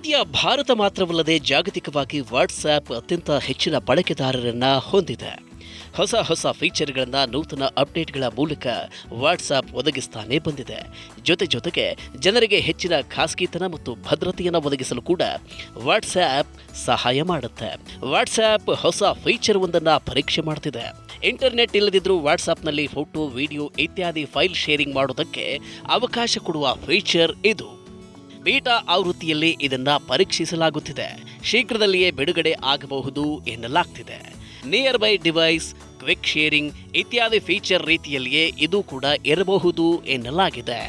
ಕೇವಲ ಭಾರತ ಮಾತ್ರವಲ್ಲದೆ ಜಾಗತಿಕವಾಗಿ ವಾಟ್ಸ್ಆ್ಯಪ್ ಅತ್ಯಂತ ಹೆಚ್ಚಿನ ಬಳಕೆದಾರರನ್ನ ಹೊಂದಿದೆ. ಹೊಸ ಹೊಸ ಫೀಚರ್ಗಳನ್ನು ನೂತನ ಅಪ್ಡೇಟ್ಗಳ ಮೂಲಕ ವಾಟ್ಸಾಪ್ ಒದಗಿಸ್ತಾನೆ ಬಂದಿದೆ. ಜೊತೆ ಜೊತೆಗೆ ಜನರಿಗೆ ಹೆಚ್ಚಿನ ಖಾಸಗಿತನ ಮತ್ತು ಭದ್ರತೆಯನ್ನು ಒದಗಿಸಲು ಕೂಡ ವಾಟ್ಸ್ಆ್ಯಪ್ ಸಹಾಯ ಮಾಡುತ್ತೆ. ವಾಟ್ಸ್ಆ್ಯಪ್ ಹೊಸ ಫೀಚರ್ ಒಂದನ್ನು ಪರೀಕ್ಷೆ ಮಾಡ್ತಿದೆ. ಇಂಟರ್ನೆಟ್ ಇಲ್ಲದಿದ್ದರೂ ವಾಟ್ಸಾಪ್ನಲ್ಲಿ ಫೋಟೋ ವಿಡಿಯೋ ಇತ್ಯಾದಿ ಫೈಲ್ ಶೇರಿಂಗ್ ಮಾಡೋದಕ್ಕೆ ಅವಕಾಶ ಕೊಡುವ ಫೀಚರ್ ಇದು. ಬೀಟಾ ಆವೃತ್ತಿಯಲ್ಲಿ ಇದನ್ನು ಪರೀಕ್ಷಿಸಲಾಗುತ್ತಿದೆ. ಶೀಘ್ರದಲ್ಲಿಯೇ ಬಿಡುಗಡೆ ಆಗಬಹುದು ಎನ್ನಲಾಗ್ತಿದೆ. Near by device quick sharing ಇತ್ಯಾದಿ ಫೀಚರ್ ರೀತಿಯಲ್ಲಿಯೇ ಇದು ಕೂಡ ಇರಬಹುದು ಎನ್ನಲಾಗಿದೆ.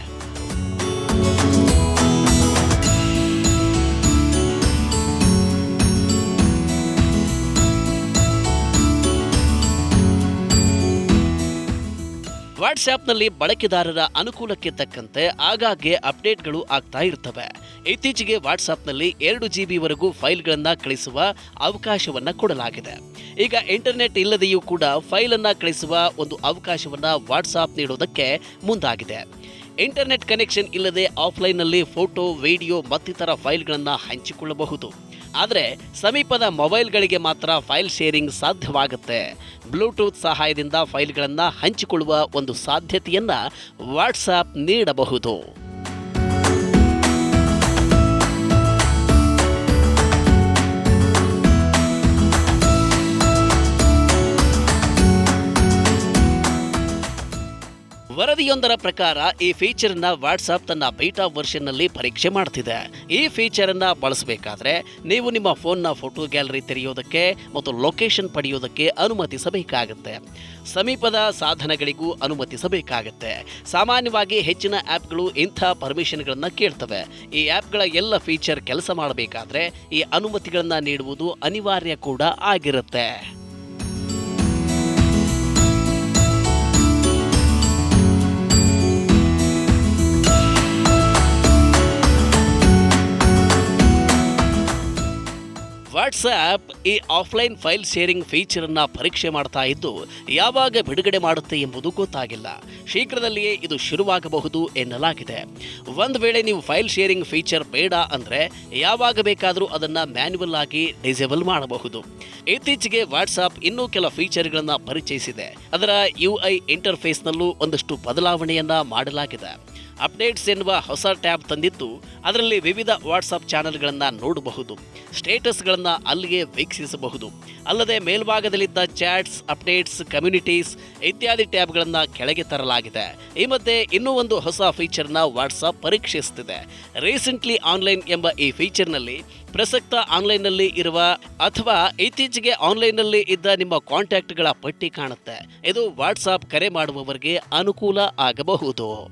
ವಾಟ್ಸ್ಆ್ಯಪ್ನಲ್ಲಿ ಬಳಕೆದಾರರ ಅನುಕೂಲಕ್ಕೆ ತಕ್ಕಂತೆ ಆಗಾಗ್ಗೆ ಅಪ್ಡೇಟ್ಗಳು ಆಗ್ತಾ ಇರ್ತವೆ. ಇತ್ತೀಚೆಗೆ ವಾಟ್ಸ್ಆ್ಯಪ್ನಲ್ಲಿ ಎರಡು ಜಿ ಬಿವರೆಗೂ ಫೈಲ್ಗಳನ್ನು ಕಳಿಸುವ ಅವಕಾಶವನ್ನು ಕೊಡಲಾಗಿದೆ. ಈಗ ಇಂಟರ್ನೆಟ್ ಇಲ್ಲದೆಯೂ ಕೂಡ ಫೈಲನ್ನು ಕಳಿಸುವ ಒಂದು ಅವಕಾಶವನ್ನು ವಾಟ್ಸಾಪ್ ನೀಡೋದಕ್ಕೆ ಮುಂದಾಗಿದೆ. ಇಂಟರ್ನೆಟ್ ಕನೆಕ್ಷನ್ ಇಲ್ಲದೆ ಆಫ್ಲೈನ್ನಲ್ಲಿ ಫೋಟೋ, ವಿಡಿಯೋ ಮತ್ತಿತರ ಫೈಲ್ಗಳನ್ನು ಹಂಚಿಕೊಳ್ಳಬಹುದು. ಆದರೆ ಸಮೀಪದ ಮೊಬೈಲ್ಗಳಿಗೆ ಮಾತ್ರ ಫೈಲ್ ಶೇರಿಂಗ್ ಸಾಧ್ಯವಾಗುತ್ತೆ. ಬ್ಲೂಟೂತ್ ಸಹಾಯದಿಂದ ಫೈಲ್ಗಳನ್ನು ಹಂಚಿಕೊಳ್ಳುವ ಒಂದು ಸಾಧ್ಯತೆಯನ್ನು ವಾಟ್ಸಾಪ್ ನೀಡಬಹುದು. ವರದಿಯೊಂದರ ಪ್ರಕಾರ ಈ ಫೀಚರ್ನ ವಾಟ್ಸಾಪ್ ತನ್ನ ಬೀಟಾ ವರ್ಷನ್ನಲ್ಲಿ ಪರೀಕ್ಷೆ ಮಾಡ್ತಿದೆ. ಈ ಫೀಚರ್ ಅನ್ನ ಬಳಸಬೇಕಾದ್ರೆ ನೀವು ನಿಮ್ಮ ಫೋನ್ನ ಫೋಟೋ ಗ್ಯಾಲರಿ ತೆರೆಯೋದಕ್ಕೆ ಮತ್ತು ಲೊಕೇಶನ್ ಪಡೆಯೋದಕ್ಕೆ ಅನುಮತಿಸಬೇಕಾಗುತ್ತೆ. ಸಮೀಪದ ಸಾಧನಗಳಿಗೂ ಅನುಮತಿಸಬೇಕಾಗುತ್ತೆ. ಸಾಮಾನ್ಯವಾಗಿ ಹೆಚ್ಚಿನ ಆ್ಯಪ್ಗಳು ಇಂಥ ಪರ್ಮಿಷನ್ಗಳನ್ನು ಕೇಳ್ತವೆ. ಈ ಆ್ಯಪ್ಗಳ ಎಲ್ಲ ಫೀಚರ್ ಕೆಲಸ ಮಾಡಬೇಕಾದ್ರೆ ಈ ಅನುಮತಿಗಳನ್ನು ನೀಡುವುದು ಅನಿವಾರ್ಯ ಕೂಡ ಆಗಿರುತ್ತೆ. ವಾಟ್ಸ್ಆ್ಯಪ್ ಈ ಆಫ್ಲೈನ್ ಫೈಲ್ ಶೇರಿಂಗ್ ಫೀಚರ್ ಅನ್ನ ಪರೀಕ್ಷೆ ಮಾಡ್ತಾ ಇದ್ದು, ಯಾವಾಗ ಬಿಡುಗಡೆ ಮಾಡುತ್ತೆ ಎಂಬುದು ಗೊತ್ತಾಗಿಲ್ಲ. ಶೀಘ್ರದಲ್ಲಿಯೇ ಇದು ಶುರುವಾಗಬಹುದು ಎನ್ನಲಾಗಿದೆ. ಒಂದು ವೇಳೆ ನೀವು ಫೈಲ್ ಶೇರಿಂಗ್ ಫೀಚರ್ ಬೇಡ ಅಂದ್ರೆ, ಯಾವಾಗ ಬೇಕಾದರೂ ಅದನ್ನ ಮ್ಯಾನ್ಯುವಲ್ ಆಗಿ ಡಿಸೇಬಲ್ ಮಾಡಬಹುದು. ಇತ್ತೀಚೆಗೆ ವಾಟ್ಸಾಪ್ ಇನ್ನೂ ಕೆಲ ಫೀಚರ್ಗಳನ್ನು ಪರಿಚಯಿಸಿದೆ. ಅದರ ಯು ಐ ಇಂಟರ್ಫೇಸ್ನಲ್ಲೂ ಒಂದಷ್ಟು ಬದಲಾವಣೆಯನ್ನ ಮಾಡಲಾಗಿದೆ. ಅಪ್ಡೇಟ್ಸ್ ಎನ್ನುವ ಹೊಸ ಟ್ಯಾಬ್ ತಂದಿದ್ದು ಅದರಲ್ಲಿ ವಿವಿಧ ವಾಟ್ಸಪ್ ಚಾನೆಲ್ಗಳನ್ನು ನೋಡಬಹುದು. ಸ್ಟೇಟಸ್ಗಳನ್ನು ಅಲ್ಲಿಗೆ ವೀಕ್ಷಿಸಬಹುದು. ಅಲ್ಲದೆ ಮೇಲ್ಭಾಗದಲ್ಲಿದ್ದ ಚಾಟ್ಸ್, ಅಪ್ಡೇಟ್ಸ್, ಕಮ್ಯುನಿಟೀಸ್ ಇತ್ಯಾದಿ ಟ್ಯಾಬ್ಗಳನ್ನು ಕೆಳಗೆ ತರಲಾಗಿದೆ. ಈ ಮಧ್ಯೆ ಇನ್ನೂ ಒಂದು ಹೊಸ ಫೀಚರ್ನ ವಾಟ್ಸಪ್ ಪರೀಕ್ಷಿಸುತ್ತಿದೆ. ರೀಸೆಂಟ್ಲಿ ಆನ್ಲೈನ್ ಎಂಬ ಈ ಫೀಚರ್ನಲ್ಲಿ ಪ್ರಸಕ್ತ ಆನ್ಲೈನ್ನಲ್ಲಿ ಇರುವ ಅಥವಾ ಇತ್ತೀಚೆಗೆ ಆನ್ಲೈನ್ನಲ್ಲಿ ಇದ್ದ ನಿಮ್ಮ ಕಾಂಟ್ಯಾಕ್ಟ್ಗಳ ಪಟ್ಟಿ ಕಾಣುತ್ತೆ. ಇದು ವಾಟ್ಸಾಪ್ ಕರೆ ಮಾಡುವವರಿಗೆ ಅನುಕೂಲ ಆಗಬಹುದು.